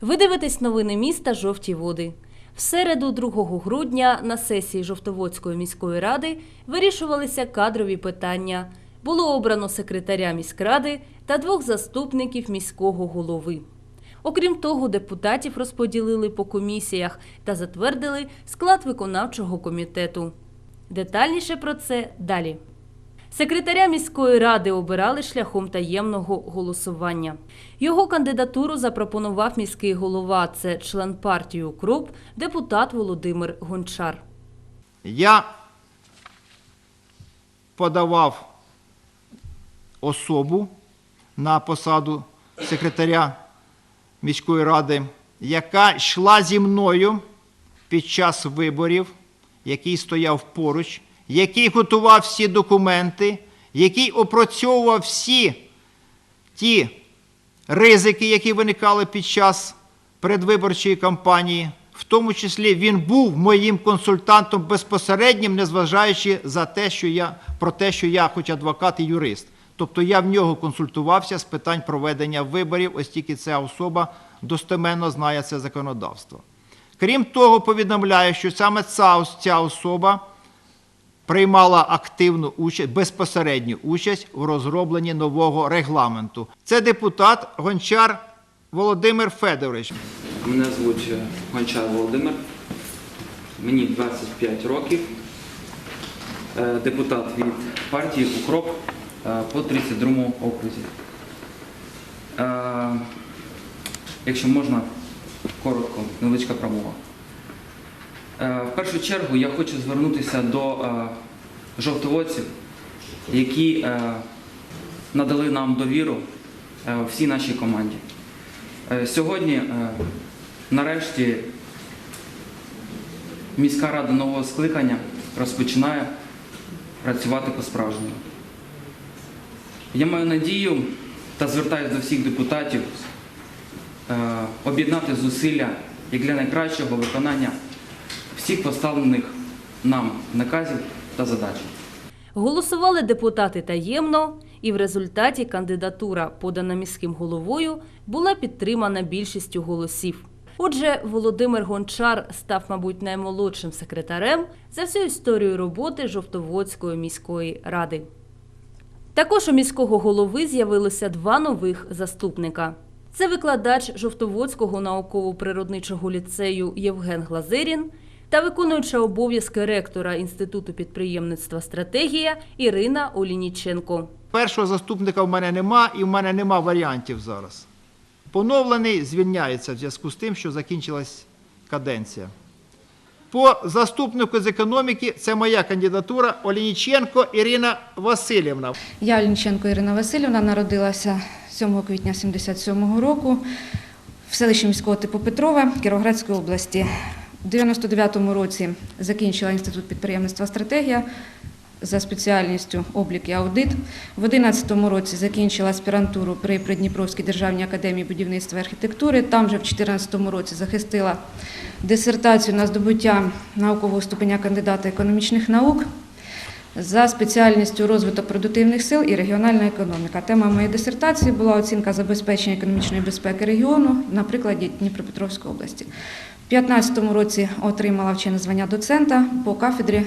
Ви дивитесь новини міста Жовті води. В середу 2 грудня на сесії Жовтоводської міської ради вирішувалися кадрові питання. Було обрано секретаря міськради та двох заступників міського голови. Окрім того, депутатів розподілили по комісіях та затвердили склад виконавчого комітету. Детальніше про це далі. Секретаря міської ради обирали шляхом таємного голосування. Його кандидатуру запропонував міський голова, це член партії УКРОП, депутат Володимир Гончар. Я подавав особу на посаду секретаря міської ради, яка йшла зі мною під час виборів, який стояв поруч, який готував всі документи, який опрацьовував всі ті ризики, які виникали під час передвиборчої кампанії. В тому числі він був моїм консультантом безпосереднім, незважаючи за те, що я, про те, що я хоч адвокат і юрист. Тобто я в нього консультувався з питань проведення виборів, ось тільки ця особа достеменно знає це законодавство. Крім того, повідомляю, що саме ця, ця особа приймала активну участь, безпосередню участь в розробленні нового регламенту. Це депутат Гончар Володимир Федорович. Мене звуть е, Гончар Володимир. Мені 25 років. Е, Депутат від партії Укроп е, по 32 окрузі. Якщо можна, коротко, невеличка промова. Е, В першу чергу я хочу звернутися до е, жовтоводців, які е, надали нам довіру всій нашій команді. Сьогодні, нарешті, міська рада нового скликання розпочинає працювати по-справжньому. Я маю надію та звертаюся до всіх депутатів об'єднати зусилля як для найкращого виконання всіх поставлених нам наказів та задач. Голосували депутати таємно, і в результаті кандидатура, подана міським головою, була підтримана більшістю голосів. Отже, Володимир Гончар став, мабуть, наймолодшим секретарем за всю історію роботи Жовтоводської міської ради. Також у міського голови з'явилося два нових заступника. Це викладач Жовтоводського науково-природничого ліцею Євген Глазирін та виконуюча обов'язки ректора Інституту підприємництва стратегія Ірина Олініченко. Першого заступника в мене нема, і в мене нема варіантів зараз. Поновлений звільняється в зв'язку з тим, що закінчилась каденція. По заступнику з економіки це моя кандидатура Олініченко Ірина Васильівна. Я Лінченко Ірина Васильівна народилася 7 квітня 77 року в селищі міського типу Петрова Кіровоградської області. У 99-му році закінчила інститут підприємництва стратегія за спеціальністю облік і аудит. В 11-му році закінчила аспірантуру при Придніпровській державній академії будівництва і архітектури. Там же в 14-му році захистила дисертацію на здобуття наукового ступеня кандидата економічних наук за спеціальністю розвиток продуктивних сил і регіональна економіка. Тема моєї дисертації була оцінка забезпечення економічної безпеки регіону на прикладі Дніпропетровської області. У 2015 році отримала вчене звання доцента по кафедрі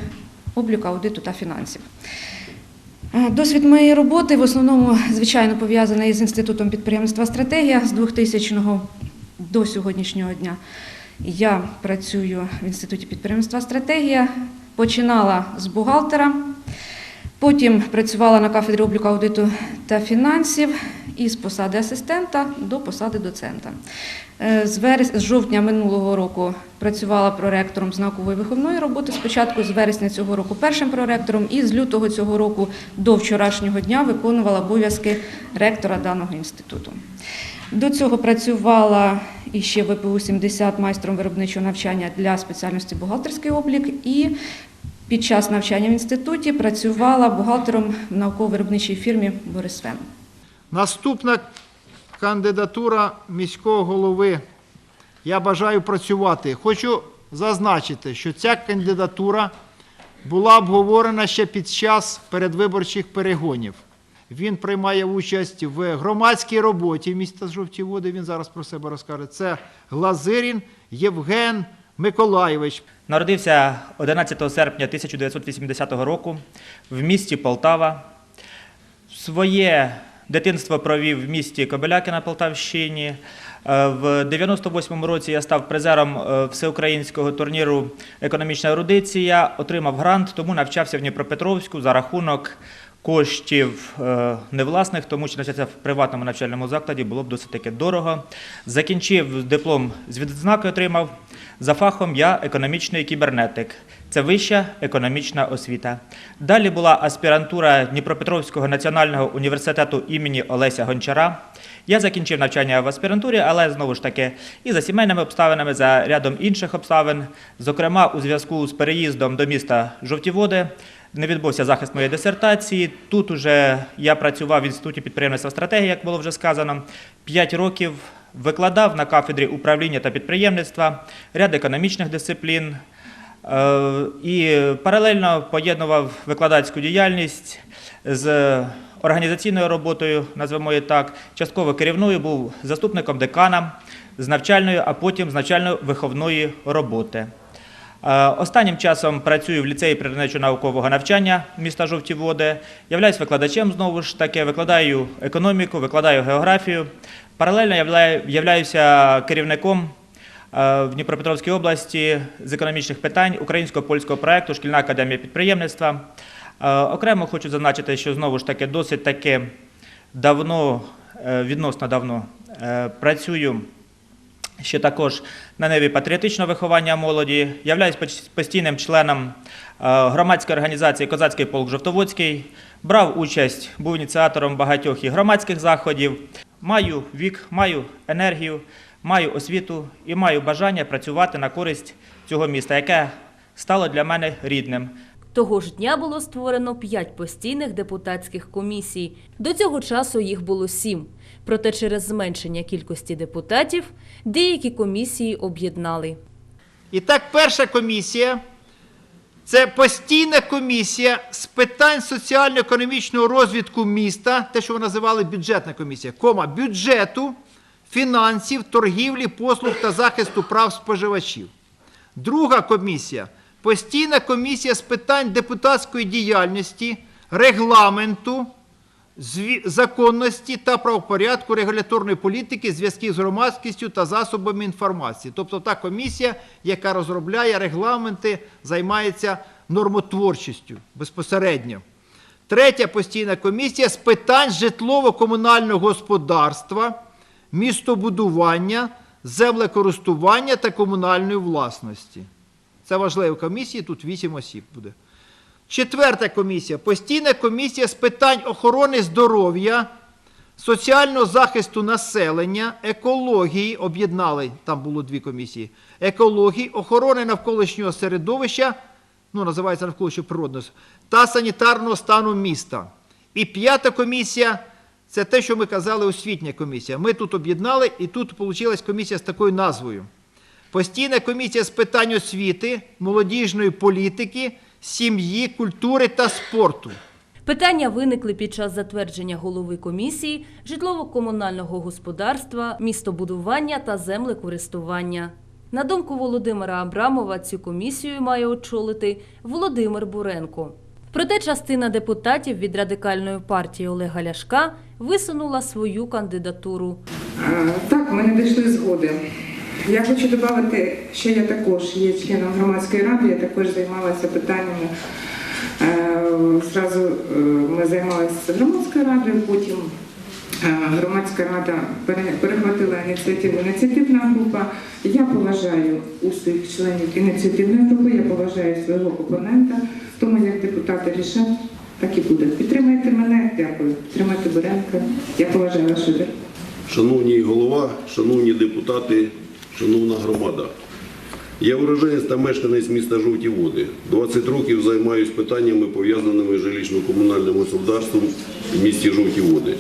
обліку, аудиту та фінансів. Е, Досвід моєї роботи в основному, звичайно, пов'язаний з інститутом підприємництва стратегія з 2000 до сьогоднішнього дня. Я працюю в інституті підприємництва стратегія. Починала з бухгалтера, потім працювала на кафедрі обліку аудиту та фінансів і з посади асистента до посади доцента. Е, З, верес... з жовтня минулого року працювала проректором з наукової виховної роботи. Спочатку з вересня цього року першим проректором, і з лютого цього року до вчорашнього дня виконувала обов'язки ректора даного інституту. До цього працювала і ще ВПУ 70 майстром виробничого навчання для спеціальності бухгалтерський облік. І під час навчання в інституті працювала бухгалтером в науково-виробничій фірмі Борисфем. Наступна кандидатура міського голови. Я бажаю працювати. Хочу зазначити, що ця кандидатура була обговорена ще під час передвиборчих перегонів. Він приймає участь в громадській роботі міста Жовті Води. Він зараз про себе розкаже. Це Глазирін Євген Миколайович. Народився 11 серпня 1980 року в місті Полтава. Своє дитинство провів в місті Кобиляки на Полтавщині. Е, В 98-му році я став призером е, всеукраїнського турніру Економічна ерудиція, отримав грант, тому навчався в Дніпропетровську за рахунок коштів е, невласних, тому що навчатися в приватному навчальному закладі було б досить таки дорого. Закінчив диплом з відзнакою, отримав. За фахом я економічний кібернетик. Це вища економічна освіта. Далі була аспірантура Дніпропетровського національного університету імені Олеся Гончара. Я закінчив навчання в аспірантурі, але знову ж таки і за сімейними обставинами, за рядом інших обставин, зокрема у зв'язку з переїздом до міста Жовті Води, не відбувся захист моєї дисертації. Тут уже я працював в інституті підприємництва стратегії, як було вже сказано. П'ять років викладав на кафедрі управління та підприємництва, ряд економічних дисциплін. Е, І паралельно поєднував викладацьку діяльність з організаційною роботою, назвемо її так, частково керівною, був заступником декана з навчальної, а потім з навчально-виховної роботи. Е, Останнім часом працюю в ліцеї природничо-наукового навчання міста Жовті Води. Являюсь викладачем знову ж таки, викладаю економіку, викладаю географію. Паралельно являю- являюся керівником е, в Дніпропетровській області з економічних питань українсько-польського проєкту Шкільна академія підприємництва. Е, Окремо хочу зазначити, що знову ж таки досить таки давно, відносно давно працюю ще також на ниві патріотичного виховання молоді. Являюсь постійним членом е, громадської організації Козацький полк Жовтоводський. Брав участь, був ініціатором багатьох і громадських заходів. Маю вік, маю енергію, маю освіту і маю бажання працювати на користь цього міста, яке стало для мене рідним. Того ж дня було створено п'ять постійних депутатських комісій. До цього часу їх було сім. Проте через зменшення кількості депутатів деякі комісії об'єднали. І так, перша комісія це постійна комісія з питань соціально-економічного розвитку міста, те, що ви називали бюджетна комісія, кома бюджету, фінансів, торгівлі, послуг та захисту прав споживачів. Друга комісія постійна комісія з питань депутатської діяльності, регламенту, законності та правопорядку регуляторної політики, зв'язків з громадськістю та засобами інформації. Тобто та комісія, яка розробляє регламенти, займається нормотворчістю безпосередньо. Третя постійна комісія з питань житлово-комунального господарства, містобудування, землекористування та комунальної власності. Це важливі комісії, тут 8 осіб буде. Четверта комісія постійна комісія з питань охорони здоров'я, соціального захисту населення, екології, об'єднали, там було дві комісії, екології, охорони навколишнього середовища, ну, називається навколишнього природного, та санітарного стану міста. І п'ята комісія це те, що ми казали, освітня комісія. Ми тут об'єднали, і тут вийшла комісія з такою назвою. Постійна комісія з питань освіти, молодіжної політики, сім'ї, культури та спорту. Питання виникли під час затвердження голови комісії житлово-комунального господарства, містобудування та землекористування. На думку Володимира Абрамова, цю комісію має очолити Володимир Буренко. Проте частина депутатів від радикальної партії Олега Ляшка висунула свою кандидатуру. Так, ми не дійшли згоди. Я хочу додати, що я також є членом громадської ради, я також займалася питаннями. е, Зразу е, ми займалися громадською радою, потім е, громадська рада перехватила ініціативу ініціативна група. Я поважаю усіх членів ініціативної групи, я поважаю свого опонента, тому як депутати рішать, так і буде. Підтримайте мене, дякую. Підтримайте Буренка. Я поважаю ваш вибір. Шановні голова, шановні депутати, шановна громада. Я уроженець та мешканець міста Жовті Води. 20 років займаюся питаннями, пов'язаними з жилищно-комунальним господарством в місті Жовті Води.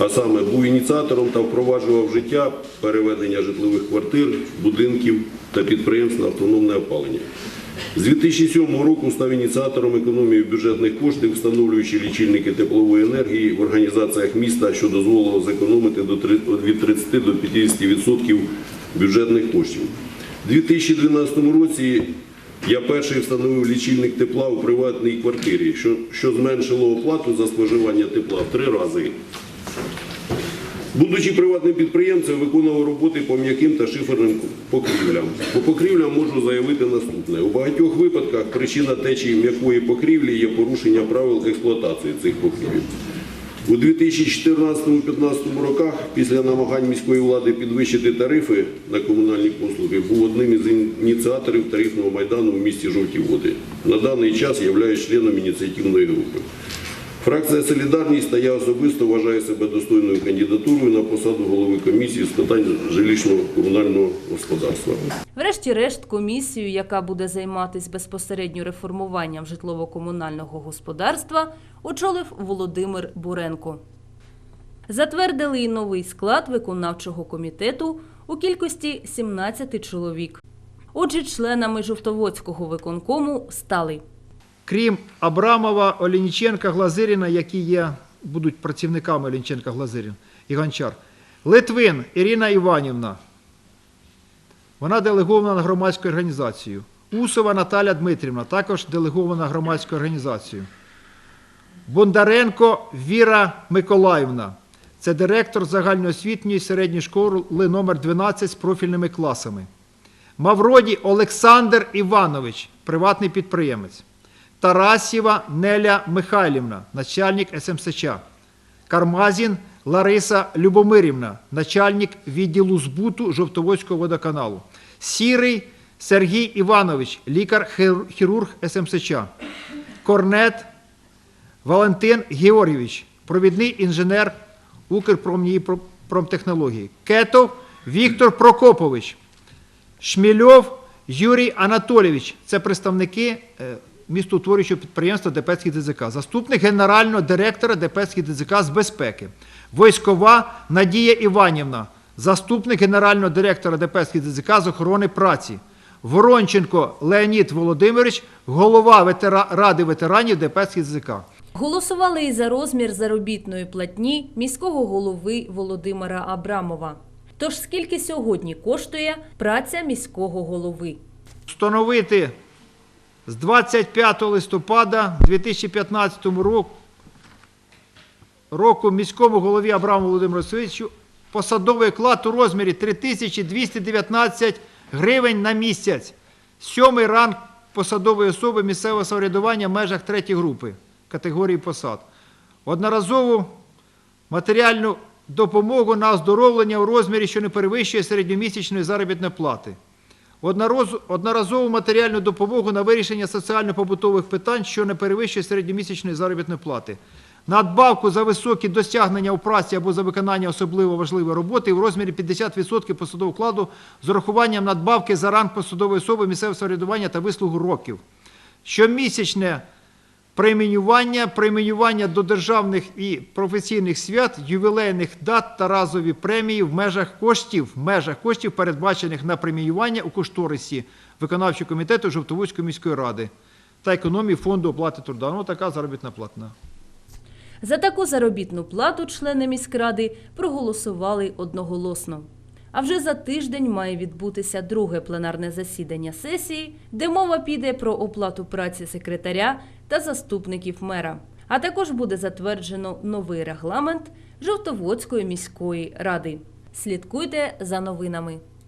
А саме був ініціатором та впроваджував життя переведення житлових квартир, будинків та підприємств на автономне опалення. З 2007 року став ініціатором економії бюджетних коштів, встановлюючи лічильники теплової енергії в організаціях міста, що дозволило зекономити від 30 до 50% бюджетних коштів. У 2012 році я перший встановив лічильник тепла у приватній квартирі, що, що зменшило оплату за споживання тепла в три рази. Будучи приватним підприємцем, виконував роботи по м'яким та шиферним покрівлям. По покрівлям можу заявити наступне. У багатьох випадках причина течії м'якої покрівлі є порушення правил експлуатації цих покрівель. У 2014-2015 роках, після намагань міської влади підвищити тарифи на комунальні послуги, був одним із ініціаторів тарифного майдану в місті Жовті Води. На даний час являюсь членом ініціативної групи. Фракція Солідарність та я особисто вважаю себе достойною кандидатурою на посаду голови комісії з питань жилищного комунального господарства. Врешті-решт, комісію, яка буде займатися безпосередньо реформуванням житлово-комунального господарства, очолив Володимир Буренко. Затвердили і новий склад виконавчого комітету у кількості 17 чоловік. Отже, членами Жовтоводського виконкому стали Крім Абрамова, Олініченка, Глазиріна, які є, будуть працівниками Олініченка, Глазирін і Гончар. Литвин Ірина Іванівна. Вона делегована на громадську організацію. Усова Наталя Дмитрівна, також делегована громадською організацією. Бондаренко Віра Миколаївна. Це директор загальноосвітньої середньої школи номер 12 з профільними класами. Мавроді Олександр Іванович, приватний підприємець. Тарасєва Неля Михайлівна, начальник СМСЧ. Кармазін Лариса Любомирівна, начальник відділу збуту Жовтоводського водоканалу. Сірий Сергій Іванович, лікар-хірург СМСЧ. Корнет Валентин Георгійович, провідний інженер Укрпромтехнології. Кетов Віктор Прокопович. Шмільов Юрій Анатолійович. Це представники е, містоутворюючого підприємства Депецький ДЗК, заступник генерального директора Депецький ДЗК з безпеки. Войськова Надія Іванівна, заступник генерального директора Депецький ДЗК з охорони праці. Воронченко Леонід Володимирович, голова ветера... Ради ветеранів Депецький ДЗК. Голосували і за розмір заробітної платні міського голови Володимира Абрамова. Тож скільки сьогодні коштує праця міського голови? встановити з 25 листопада 2015 року, року міському голові Абраму Володимиру Васильовичу посадовий оклад у розмірі 3219 гривень на місяць. Сьомий ранг посадової особи місцевого самоврядування в межах третьої групи категорії посад. Одноразову матеріальну допомогу на оздоровлення у розмірі, що не перевищує середньомісячної заробітної плати. Одноразову матеріальну допомогу на вирішення соціально-побутових питань, що не перевищує середньомісячної заробітної плати. Надбавку за високі досягнення у праці або за виконання особливо важливої роботи в розмірі 50% посадового вкладу з урахуванням надбавки за ранг посадової особи місцевого самоврядування та вислугу років. Щомісячне Преміювання, преміювання до державних і професійних свят, ювілейних дат та разові премії в межах коштів, в межах коштів, передбачених на преміювання у кошторисі виконавчого комітету Жовтоводської міської ради та економії фонду оплати труда. Ну, така заробітна платна. За таку заробітну плату члени міськради проголосували одноголосно. А вже за тиждень має відбутися друге пленарне засідання сесії, де мова піде про оплату праці секретаря та заступників мера. А також буде затверджено новий регламент Жовтоводської міської ради. Слідкуйте за новинами.